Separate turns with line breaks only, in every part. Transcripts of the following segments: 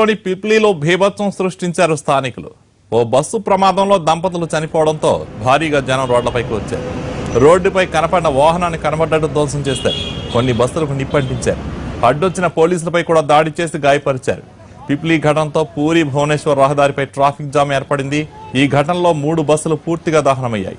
ఒడిశాలోని పిప్లీలో భీభత్సం సృష్టించారు స్థానికులు. ఓ బస్సు ప్రమాదంలో దంపతులు చనిపోవడంతో భారీగా జనం రోడ్లపైకి వచ్చారు. రోడ్డుపై కనపడిన వాహనాన్ని కనబడ్డట్టు దోసం చేశారు. కొన్ని బస్సులకు నిప్పంటించారు. అడ్డొచ్చిన పోలీసులపై కూడా దాడి చేసి గాయపరిచారు. పిప్లీ ఘటనతో పూరి భువనేశ్వర్ రహదారిపై ట్రాఫిక్ జామ్ ఏర్పడింది. ఈ ఘటనలో మూడు బస్సులు పూర్తిగా దహనమయ్యాయి.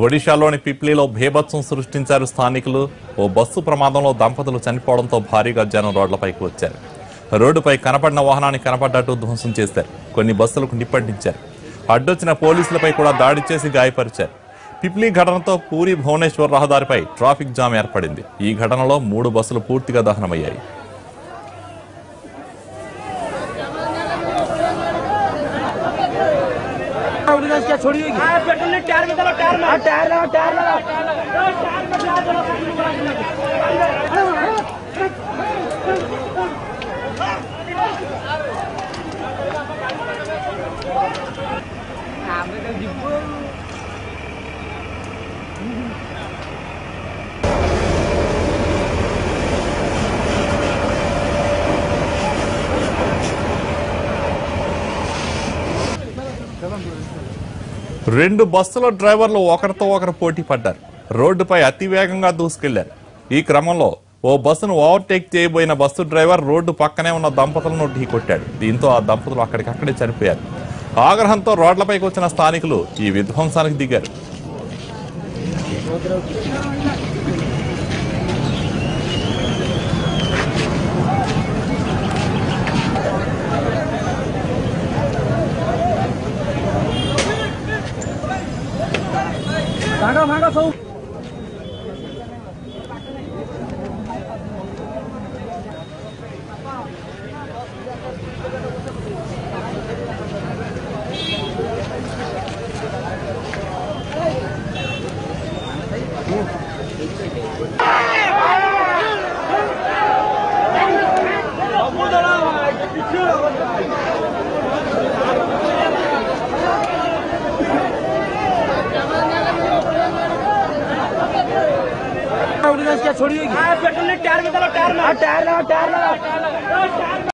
ఒడిశాలోని పిప్లీలో భీభత్సం సృష్టించారు స్థానికులు. ఓ బస్సు ప్రమాదంలో దంపతులు చనిపోవడంతో భారీగా జనం రోడ్లపైకి వచ్చారు. రోడ్డుపై కనపడిన వాహనాన్ని కనపడ్డట్టు ధ్వంసం చేశారు. కొన్ని బస్సులకు నిప్పంటించారు. అడ్డొచ్చిన పోలీసులపై కూడా దాడి చేసి గాయపరిచారు. పిప్లీ ఘటనతో పూరి భువనేశ్వర్ రహదారిపై ట్రాఫిక్ జామ్ ఏర్పడింది. ఈ ఘటనలో మూడు బస్సులు పూర్తిగా దహనమయ్యాయి.
क्या छोड़िएगी पेट्रोल ने टायर में टायर में टायर लगा टायर लगा
రెండు బస్సుల డ్రైవర్లు ఒకరితో ఒకరు పోటీ పడ్డారు. రోడ్డుపై అతి వేగంగా దూసుకెళ్ళారు. ఈ క్రమంలో ఓ బస్సును ఓవర్టేక్ చేయబోయిన బస్సు డ్రైవర్ రోడ్డు పక్కనే ఉన్న దంపతులను ఢీకొట్టాడు. దీంతో ఆ దంపతులు అక్కడికక్కడే చనిపోయారు. ఆగ్రహంతో రోడ్లపైకి వచ్చిన స్థానికులు ఈ విధ్వంసానికి దిగారు.
đâu hái cao su Thank you. क्या छोड़िएगी पेट्रोल टायर में टायर में। टायर लगा टायर लगा